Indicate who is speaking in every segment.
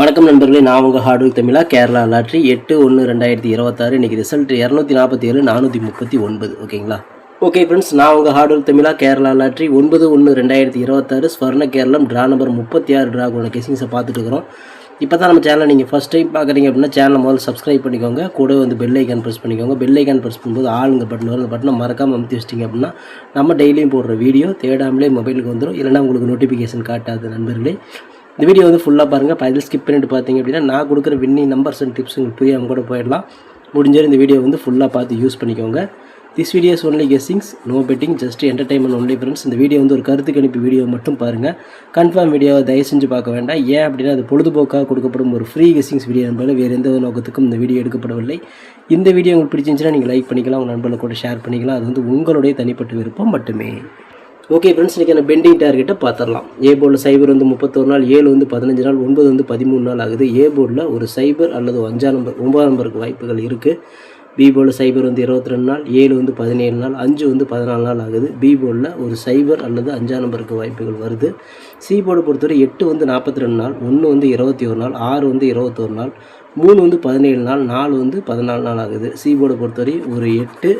Speaker 1: வணக்கம் நண்பர்களே நான் உங்கள் ஹார்டுவர்க் தமிழா கேரளா லாட்ரி எட்டு ஒன்று ரெண்டாயிரத்தி இருபத்தாறு. இன்றைக்கி ரிசல்ட் இரநூத்தி நாற்பத்தி ஏழு நானூற்றி முப்பத்தி ஒன்பது ஓகேங்களா? ஓகே ஃப்ரெண்ட்ஸ் நான் உங்கள் ஹார்டுவர்க் தமிழா கேரளா லாட்ரி ஒன்பது ஒன்று ரெண்டாயிரத்தி இருபத்தாறு ஸ்வர்ண கேரளம் ட்ரா நம்பர் முப்பத்தி ஆறு ட்ராகோட கெசிங்ஸை பார்த்துட்டு இருக்கிறோம். இப்போ தான் நம்ம சேனலை நீங்கள் ஃபஸ்ட் டைம் பார்க்குறீங்க அப்படின்னா சேனலை முதல்ல சப்ஸ்கிரைப் பண்ணிக்கோங்க. கூட வந்து பெல் ஐக்கான் ப்ரெஸ் பண்ணிக்கோங்க. பெல் ஐக்கான் ப்ரெஸ் பண்ணும்போது ஆளுங்க பட்டன் வரும் அந்த பட்டனை மறக்காமல் அமுத்தி வச்சிட்டிங்க அப்படின்னா நம்ம டெய்லியும் போடுற வீடியோ தேடாமலே மொபைலுக்கு வந்துடும் இல்லைனா உங்களுக்கு நோட்டிஃபிகேஷன் காட்டாது நண்பர்களே. இந்த வீடியோ வந்து ஃபுல்லாக பாருங்கள் பதில் ஸ்கிப் பண்ணிட்டு பார்த்தீங்க அப்படின்னா நான் கொடுக்குற வின்னி நம்பர்ஸ் அண்ட் டிப்ஸ் உங்களுக்கு புரியாமல் கூட போயிடலாம். முடிஞ்சாலும் இந்த வீடியோ வந்து ஃபுல்லாக பார்த்து யூஸ் பண்ணிக்கோங்க. This videos only guessings no betting just entertainment only friends இந்த வீடியோ வந்து ஒரு கருத்து கணிப்பு வீடியோ மட்டும் பாருங்கள் கன்ஃபார்ம் வீடியோவை தயவு செஞ்சு பார்க்க வேண்டாம். ஏன் அப்படின்னா அது பொழுதுபோக்காக கொடுக்கப்படும் ஒரு ஃப்ரீ கெஸ்ஸிங்ஸ் வீடியோ என்பது வேறு எந்த ஒரு நோக்கத்துக்கும் இந்த வீடியோ எடுக்கப்படவில்லை. இந்த வீடியோ உங்களுக்கு பிடிச்சிருந்துச்சுன்னா நீங்கள் லைக் பண்ணிக்கலாம். உங்கள் நண்பர்களை கூட ஷேர் பண்ணிக்கலாம். அது வந்து உங்களுடைய தனிப்பட்ட விருப்பம் மட்டுமே. ஓகே ஃப்ரெண்ட்ஸ் இன்றைக்கி பெண்டிங் டார்கெட்டை பார்த்துடலாம் ஏ போர்டில் சைபர் வந்து முப்பத்தொரு நாள் ஏழு வந்து பதினஞ்சு நாள் ஒன்பது வந்து பதிமூணு நாள் ஆகுது. ஏ போர்டில் ஒரு சைபர் அல்லது அஞ்சாம் நம்பர் ஒன்பதாம் நம்பருக்கு வாய்ப்புகள் இருக்குது பி போர்டில் சைபர் வந்து இருபத்தி ரெண்டு நாள் ஏழு வந்து பதினேழு நாள் அஞ்சு வந்து பதினாலு நாள் ஆகுது. பி போர்டில் ஒரு சைபர் அல்லது அஞ்சாம் நம்பருக்கு வாய்ப்புகள் வருது. சி போர்டு பொறுத்தவரை எட்டு வந்து நாற்பத்தி ரெண்டு நாள் ஒன்று வந்து இருபத்தி ஒரு நாள் ஆறு வந்து இருபத்தொரு நாள் மூணு வந்து பதினேழு நாள் நாலு வந்து பதினாலு நாள் ஆகுது. சி போர்டை பொறுத்தவரை ஒரு எட்டு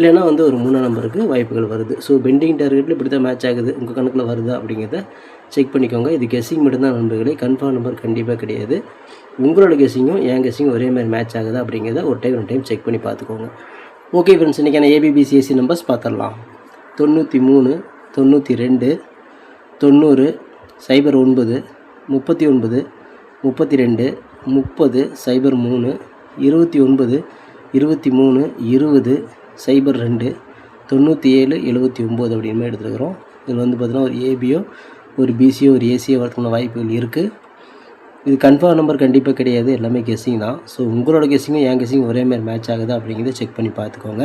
Speaker 1: இல்லைனா வந்து ஒரு மூணாம் நம்பருக்கு வாய்ப்புகள் வருது. ஸோ பெண்டிங் டார்கெட்டில் இப்படி தான் மேட்ச் ஆகுது. உங்கள் கணக்கில் வருதா அப்படிங்கிறத செக் பண்ணிக்கோங்க. இது கெஸ்ஸிங் மட்டும்தான் நண்பர்களே. கன்ஃபார்ம் நம்பர் கண்டிப்பாக கிடையாது. உங்களோட கெஸ்ஸிங்கும் என் கெஸ்ஸிங்கும் ஒரே மாதிரி மேட்ச் ஆகுதா அப்படிங்கிறத ஒரு டைம் ரெண்டு டைம் செக் பண்ணி பார்த்துக்கோங்க. ஓகே ஃப்ரெண்ட்ஸ் இன்றைக்கான ஏபிபிசிஎஸ்சி நம்பர்ஸ் பார்த்துடலாம். தொண்ணூற்றி மூணு தொண்ணூற்றி ரெண்டு தொண்ணூறு சைபர் ஒன்பது முப்பத்தி ஒன்பது முப்பத்தி ரெண்டு முப்பது சைபர் மூணு இருபத்தி ஒன்பது இருபத்தி மூணு இருபது சைபர் ரெண்டு தொண்ணூற்றி ஏழு எழுபத்தி ஒம்பது அப்படின்னு எடுத்துருக்குறோம். இதில் வந்து பார்த்தீங்கன்னா ஒரு ஏபியோ ஒரு பிசியோ ஒரு ஏசியோ வரதுக்கான வாய்ப்புகள் இருக்குது இது கன்ஃபார்ம் நம்பர் கண்டிப்பாக கிடையாது. எல்லாமே கெஸ்ஸிங் தான். ஸோ உங்களோட கெஸ்ஸிங்கும் என் கெஸ்ஸிங் ஒரே மாதிரி மேட்ச் ஆகுதா அப்படிங்கிறத செக் பண்ணி பார்த்துக்கோங்க.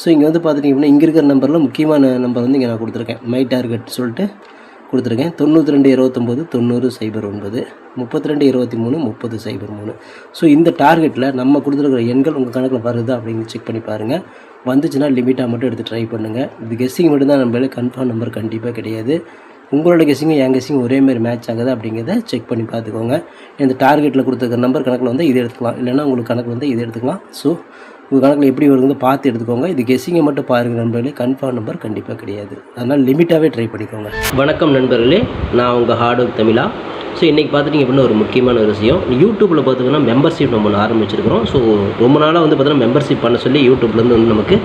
Speaker 1: ஸோ இங்கே வந்து பார்த்துட்டிங்க அப்படின்னா இங்கே இருக்கிற நம்பரில் முக்கியமான நம்பர் வந்து இங்கே நான் கொடுத்துருக்கேன். மை டார்கெட் சொல்லிட்டு கொடுத்துருக்கேன். தொண்ணூற்றி ரெண்டு இருபத்தொம்போது தொண்ணூறு சைபர் ஒன்பது முப்பத்தி ரெண்டு இருபத்தி மூணு முப்பது சைபர் மூணு. ஸோ இந்த டார்கெட்டில் நம்ம கொடுத்துருக்குற எண்கள் உங்கள் கணக்கில் வருதா அப்படின்னு செக் பண்ணி பாருங்கள் வந்துச்சுன்னா லிமிட்டாக மட்டும் எடுத்து ட்ரை பண்ணுங்கள் இது கெஸ்ஸிங் மட்டும் தான் நம்மளால கன்ஃபார்ம் நம்பர் கண்டிப்பாக கிடையாது. உங்களோட கெஸ்ஸிங்கும் என் கெஸ்ஸிங் ஒரே மாதிரி மேட்ச் ஆகுது அப்படிங்கிறத செக் பண்ணி பார்த்துக்கோங்க. இந்த டார்கெட்டில் கொடுத்துருக்க நம்பர் கணக்கில் வந்து இது எடுத்துக்கலாம். இல்லைனா உங்களுக்கு கணக்கில் வந்து இது எடுத்துக்கலாம். ஸோ உங்கள் கணக்கில் எப்படி வருதுன்னு பார்த்து எடுத்துக்கோங்க. இது கெஸ்ஸிங்கை மட்டும் பாருங்கள் நண்பர்களே. கன்ஃபார்ம் நம்பர் கண்டிப்பாக கிடையாது. அதனால் லிமிட்டாகவே ட்ரை பண்ணிக்கோங்க. வணக்கம் நண்பர்களே. நான் உங்கள் ஹார்ட் ஒர்க் தமிழா. ஸோ இன்றைக்கி பார்த்துட்டிங்க அப்படின்னா ஒரு முக்கியமான ஒரு விஷயம். யூடியூப்பில் பார்த்திங்கன்னா மெம்பர்ஷிப் நம்ம ஒன்று ஆரம்பிச்சிருக்கிறோம். ஸோ ரொம்ப நாளாக வந்து பார்த்தீங்கன்னா மெம்பர்ஷிப் பண்ண சொல்லி யூடியூப்லேருந்து வந்து நமக்கு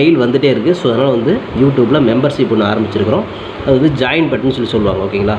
Speaker 1: மெயில் வந்துகிட்டே இருக்குது ஸோ அதனால் வந்து யூடியூப்பில் மெம்பர்ஷிப் ஒன்று ஆரம்பிச்சிருக்கிறோம். அது வந்து ஜாயின் பட்டன் சொல்லி சொல்லுவாங்க ஓகேங்களா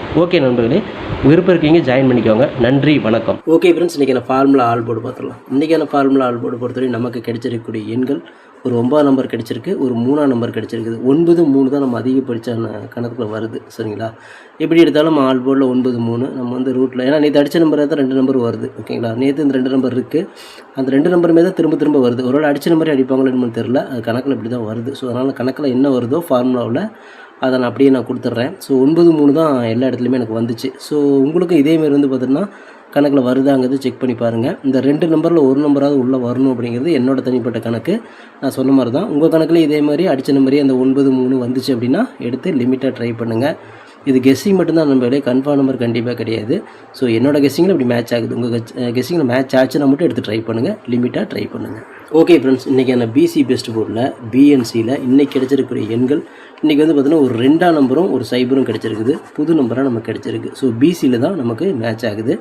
Speaker 1: ஓகே நண்பர்களே விருப்பம் இருக்கீங்க ஜாயின் பண்ணிக்கோங்க. நன்றி வணக்கம். ஓகே ஃப்ரெண்ட்ஸ் இன்றைக்கான ஃபார்முலா ஆல் போர்டு பார்த்துடலாம். இன்றைக்கான ஃபார்முலா ஆல் போர்டு பொறுத்தவரை நமக்கு கிடைச்சிருக்கக்கூடிய எண்கள் ஒரு ஒன்பதாம் நம்பர் கிடைச்சிருக்கு ஒரு மூணாம் நம்பர் கிடைச்சிருக்குது. ஒன்பது மூணு தான் நம்ம அதிகப்படிச்சான கணக்கில் வருது சரிங்களா? எப்படி எடுத்தாலும் ஆல் போர்டில் ஒன்பது மூணு நம்ம வந்து ரூட்டில் ஏன்னா நேற்று அடித்த நம்பர் தான் ரெண்டு நம்பர் வருது ஓகேங்களா நேற்று இந்த ரெண்டு நம்பர் இருக்குது அந்த ரெண்டு நம்பருமே தான் திரும்ப திரும்ப வருது. ஒரு வேளை அடித்த நம்பரே அடிப்பாங்களோ என்னமோ தெரில அது கணக்கில் இப்படி தான் வருது. ஸோ அதனால் கணக்கில் என்ன வருதோ ஃபார்முலாவில் அதை நான் அப்படியே நான் கொடுத்துட்றேன். ஸோ ஒன்பது மூணு தான் எல்லா இடத்துலையுமே எனக்கு வந்துச்சு. ஸோ உங்களுக்கும் இதேமாரி வந்து பார்த்தீங்கன்னா கணக்கில் வருதாங்கிறது செக் பண்ணி பாருங்கள் இந்த ரெண்டு நம்பரில் ஒரு நம்பராவது உள்ளே வரணும் அப்படிங்கிறது என்னோடய தனிப்பட்ட கணக்கு. நான் சொன்ன மாதிரி தான். உங்கள் கணக்கில் இதே மாதிரி அடித்த நம்பரே அந்த ஒன்பது மூணு வந்துச்சு அப்படின்னா எடுத்து லிமிட்டாக ட்ரை பண்ணுங்கள் இது கெஸ்ஸிங் மட்டும்தான் நம்மளே கன்ஃபார்ம் நம்பர் கண்டிப்பாக கிடையாது. ஸோ என்னோட கெஸ்ஸிங்கில் இப்படி மேட்ச் ஆகுது. உங்கள் கெஸ்ஸிங்கில் மேட்ச் ஆச்சுன்னா மட்டும் எடுத்து ட்ரை பண்ணுங்கள் லிமிட்டாக ட்ரை பண்ணுங்கள் ஓகே ஃப்ரெண்ட்ஸ் இன்றைக்கான பிசி பெஸ்ட் போர்டில் பிஎன்சியில் இன்றைக்கி கிடச்சிருக்கிற எண்கள் இன்றைக்கி வந்து பார்த்தீங்கன்னா ஒரு ரெண்டாம் நம்பரும் ஒரு சைபரும் கிடச்சிருக்குது. புது நம்பராக நமக்கு கிடச்சிருக்கு. ஸோ பிசியில் தான் நமக்கு மேட்ச் ஆகுது.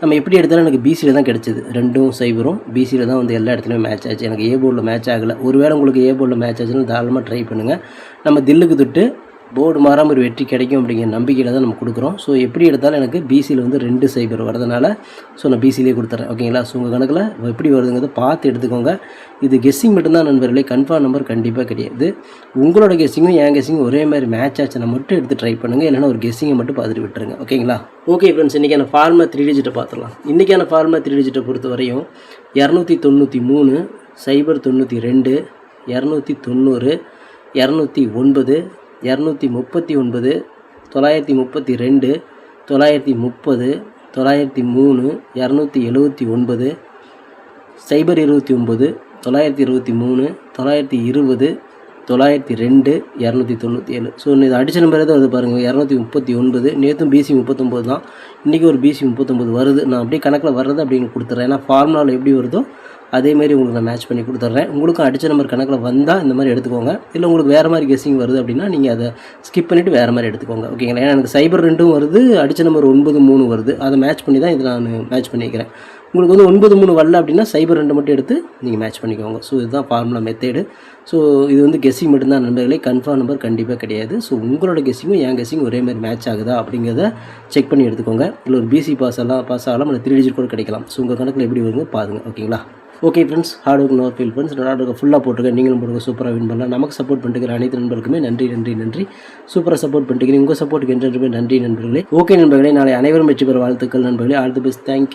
Speaker 1: நம்ம எப்படி எடுத்தாலும் எனக்கு பிசியில் தான் கிடச்சிது. ரெண்டும் சைபரும் பிசியில் தான் வந்து எல்லா இடத்துலையும் மேட்ச் ஆச்சு. எனக்கு ஏ போர்டில் மேட்ச் ஆகலை. ஒருவேளை உங்களுக்கு ஏ போர்டில் மேட்ச் ஆச்சுன்னா தாராளமாக ட்ரை பண்ணுங்கள் நம்ம தில்லுக்கு தொட்டு போர்டு மாறாமல் ஒரு வெற்றி கிடைக்கும் அப்படிங்கிற நம்பிக்கையில் தான் நம்ம கொடுக்குறோம். ஸோ எப்படி எடுத்தாலும் எனக்கு பிசியில் வந்து ரெண்டு சைபர் வரதுனால ஸோ நான் பிசிலேயே கொடுத்துறேன். ஓகேங்களா ஸோ உங்கள் கணக்கில் எப்படி வருதுங்கிறத பார்த்து எடுத்துக்கோங்க. இது கெஸ்ஸிங் மட்டும்தான் நண்பர்களே. கன்ஃபார்ம் நம்பர் கண்டிப்பாக கிடையாது. உங்களோட கெஸ்ஸிங்கும் என் கெஸ்ஸிங்கும் ஒரே மாதிரி மேட்ச் ஆச்சுன்னா மட்டும் எடுத்து ட்ரை பண்ணுங்கள் இல்லைனா ஒரு கெஸ்ஸிங்கை மட்டும் பார்த்துட்டு விட்டுருங்க. ஓகேங்களா ஓகே ஃப்ரெண்ட்ஸ் இன்றைக்கான ஃபார்மா த்ரீ டிஜிட்டை பார்த்துடலாம். இன்றைக்கான ஃபார்மா த்ரீ டிஜிட்டை பொறுத்த வரையும் இரநூத்தி தொண்ணூற்றி மூணு சைபர் தொண்ணூற்றி ரெண்டு இரநூத்தி தொண்ணூறு இரநூத்தி ஒன்பது இரநூத்தி முப்பத்தி ஒன்பது தொள்ளாயிரத்தி முப்பத்தி ரெண்டு தொள்ளாயிரத்தி முப்பது தொள்ளாயிரத்தி மூணு இரநூத்தி எழுவத்தி ஒன்பது சைபர் இருபத்தி ஒம்பது தொள்ளாயிரத்தி இருபத்தி மூணு தொள்ளாயிரத்தி இருபது தொள்ளாயிரத்தி ரெண்டு இரநூத்தி தொண்ணூற்றி ஏழு. ஸோ இது அடிச்ச நம்பர் தான் வருது பாருங்கள் இரநூத்தி முப்பத்தி ஒன்பது நேற்றும் பிசி முப்பத்தொம்போது தான். இன்றைக்கி ஒரு பிசி முப்பத்தொம்போது வருது. நான் அப்படியே கணக்கில் வர்றது அப்படின்னு கொடுத்துட்றேன் ஏன்னா ஃபார்முலாவில் எப்படி வருதோ அதேமாரி உங்களுக்கு நான் மேட்ச் பண்ணி கொடுத்துட்றேன். உங்களுக்கும் அடித்த நம்பர் கணக்கில் வந்தால் இந்த மாதிரி எடுத்துக்கோங்க. இல்லை உங்களுக்கு வேறு மாதிரி கெஸ்ஸிங் வருது அப்படின்னா நீங்கள் அதை ஸ்கிப் பண்ணிவிட்டு வேறு மாதிரி எடுத்துக்கோங்க. ஓகேங்களா ஏன்னா எனக்கு சைபர் ரெண்டும் வருது அடித்த நம்பர் ஒன்பது மூணு வருது. அதை மேட்ச் பண்ணி தான் இதை நான் மேட்ச் பண்ணிக்கிறேன். உங்களுக்கு வந்து ஒன்பது மூணு வரல அப்படின்னா சைபர் ரெண்டு மட்டும் எடுத்து நீங்கள் மேட்ச் பண்ணிக்கோங்க. ஸோ இதுதான் ஃபார்முலா மெத்தேடு ஸோ இது வந்து கெஸ்ஸிங் மட்டும்தான் நண்பர்களே. கன்ஃபார்ம் நம்பர் கண்டிப்பாக கிடையாது. ஸோ உங்களோட கெஸ்ஸிங்கும் என் கெஸ்ஸிங் ஒரே மாதிரி மேட்ச் ஆகுதா அப்படிங்கிறத செக் பண்ணி எடுத்துக்கோங்க. இல்லை ஒரு பிசி பாஸ் எல்லாம் பாஸ் ஆகலாம். இல்லை த்ரீ டிஜிட் கூட கிடைக்கலாம். ஸோ உங்கள் கணக்கில் எப்படி வருங்க பாருங்கள் ஓகேங்களா okay friends hard work no feel friends hard ஒர்க்கை ஃபுல்லாக போட்டுருக்கேன் நீங்களும் போடுங்க. சூப்பராக வின் பண்ணலாம். நமக்கு சப்போர்ட் பண்ணிட்டு அனைத்து நண்பர்களுக்குமே நன்றி நன்றி நன்றி. சூப்பராக சப்போர்ட் பண்ணிட்டு உங்கள் சப்போர்ட்டுக்கு என்றுமே நன்றி நண்பர்களே. ஓகே நண்பர்களே. நாளை அனைவரும் வெற்றி பெற வாழ்த்துக்கள் நண்பர்களே. All the best thank you